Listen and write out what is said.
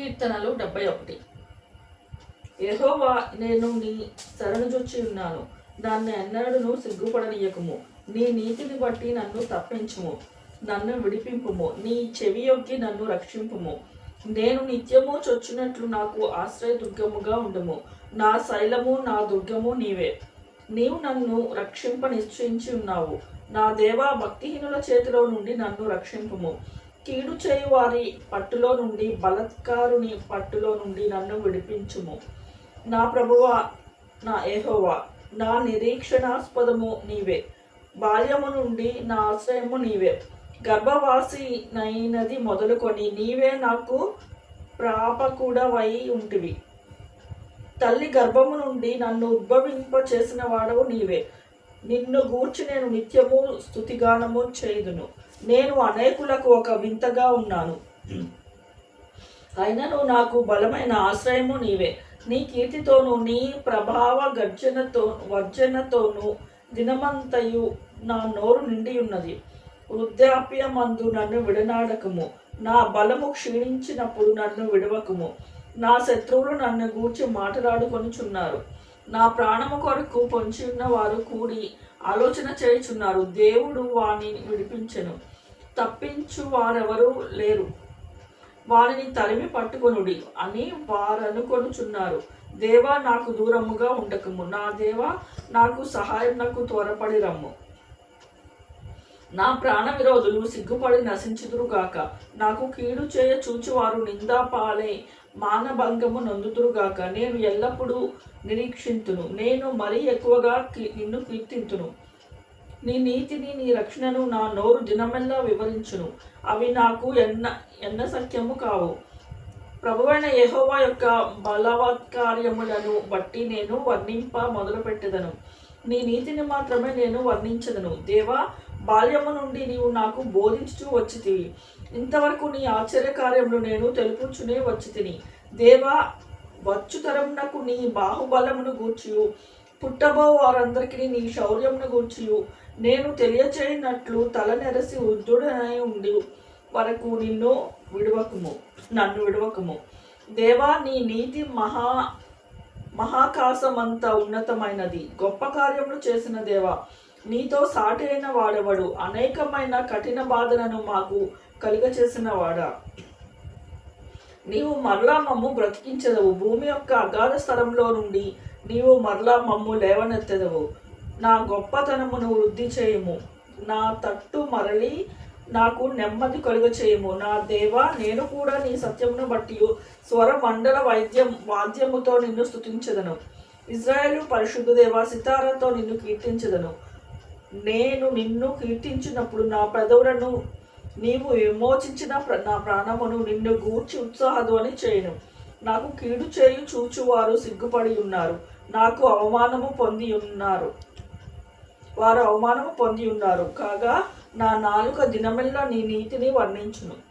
కీర్తనలు డెబ్బై ఒకటి. ఎహోవా నేను నీ శరణుజొచ్చి ఉన్నాను. దాన్ని ఎన్నడను సిగ్గుపడనీయకము. నీ నీతిని బట్టి నన్ను తప్పించుము. నన్ను విడిపింపుము. నీ చెవి యొగ్గి నన్ను రక్షింపుము. నేను నిత్యము చొచ్చినట్లు నాకు ఆశ్రయ దుర్గముగా ఉండుము. నా శైలము నా దుర్గము నీవే. నీవు నన్ను రక్షింప నిశ్చయించి ఉన్నావు. నా దేవా భక్తిహీనుల చేతిలో నుండి నన్ను రక్షింపుము. కీడు చేయువారి పట్టులో నుండి బలత్కారుని పట్టులో నుండి నన్ను విడిపించుము. నా ప్రభువా నా ఏహోవా నా నిరీక్షణాస్పదము నీవే. బాల్యము నుండి నా ఆశ్రయము నీవే. గర్భవాసి నైనది మొదలుకొని నీవే నాకు ప్రాపకుడవై ఉంటివి తల్లి గర్భము నుండి నన్ను ఉద్భవింప చేసిన వాడవు నీవే. నిన్ను గూర్చి నేను నిత్యము స్థుతిగానము చేయుదును. నేను అనేకులకు ఒక వింతగా ఉన్నాను. అయినను నాకు బలమైన ఆశ్రయము నీవే. నీ కీర్తితోను నీ ప్రభావ గర్జనతో వర్జనతోను దినమంతయు నా నోరు నిండి ఉన్నది. వృద్ధాప్యమందు నన్ను విడనాడకము. నా బలము క్షీణించినప్పుడు నన్ను విడవకము. నా శత్రువులు నన్ను గూర్చి మాట్లాడుకొనిచున్నారు. నా ప్రాణము కొరకు పొంచి ఉన్న వారు కూడి ఆలోచన చేయుచున్నారు. దేవుడు వాణిని విడిపించెను. తప్పించు వారెవరూ లేరు. వారిని తరిమి పట్టుకొనుడి. అని వారు అనుకొనుచున్నారు దేవా నాకు దూరముగా ఉండకము. నా దేవా నాకు సహాయం నాకు త్వరపడి రమ్ము. నా ప్రాణ విరోధులు సిగ్గుపడి నశించుదురుగాక. నాకు కీడు చేయ చూచువారు నిందా పాలే మానభంగము నొందుతురుగాక నేను ఎల్లప్పుడూ నిరీక్షింతును. నేను మరీ ఎక్కువగా నిన్ను కీర్తింతును. నీ నీతిని నీ రక్షణను నా నోరు దినమెల్లా వివరించును. అవి నాకు ఎన్న ఎన్న సత్యము కావు. ప్రభువైన యహోవా యొక్క బలవత్కార్యములను బట్టి నేను వర్ణింప మొదలుపెట్టెదను. నీ నీతిని మాత్రమే నేను వర్ణించదను. దేవా బాల్యము నుండి నీవు నాకు బోధించుచూ వచ్చితివి. ఇంతవరకు నీ ఆశ్చర్య కార్యములు నేను తెలుపుచునే వచ్చి తిని దేవా నాకు నీ బాహుబలమును గూర్చియు. పుట్టబో వారందరికీ నీ శౌర్యంను గూర్చియు. నేను తెలియచేయనట్లు తల నెరసి వృద్ధుడనై ఉండి వరకు నిన్ను విడవకము నన్ను విడవకము. దేవా నీ నీతి మహా మహాకాశమంత ఉన్నతమైనది. గొప్ప కార్యములు చేసిన దేవా నీతో సాటి అయిన వాడెవడు? అనేకమైన కఠిన బాధలను మాకు కలుగచేసిన వాడా? నీవు మరలా మమ్ము బ్రతికించదవు. భూమి యొక్క అగాధ స్థలంలో నుండి నీవు మరలా మమ్ము లేవనెత్తదవు. నా గొప్పతనమును వృద్ధి చేయము. నా తట్టు మరలి నాకు నెమ్మది కలుగ చేయము. నా దేవా నేను కూడా నీ సత్యమును బట్టి స్వర మండల వైద్యం వాద్యముతో నిన్ను స్థుతించదను ఇజ్రాయేలు పరిశుద్ధ దేవ సితారతో నిన్ను కీర్తించదను. నేను నిన్ను కీర్తించినప్పుడు నా పెదవులను నీవు విమోచించిన ప్ర- నా ప్రాణమును నిన్ను గూర్చి ఉత్సాహధ్వని చేయను. నాకు కీడు చేయు చూచువారు సిగ్గుపడి ఉన్నారు. నాకు అవమానము పొంది ఉన్నారు. వారు అవమానము పొంది ఉన్నారు. కాగా నా నాలుక దినమెల్లా నీ నీతిని వర్ణించును.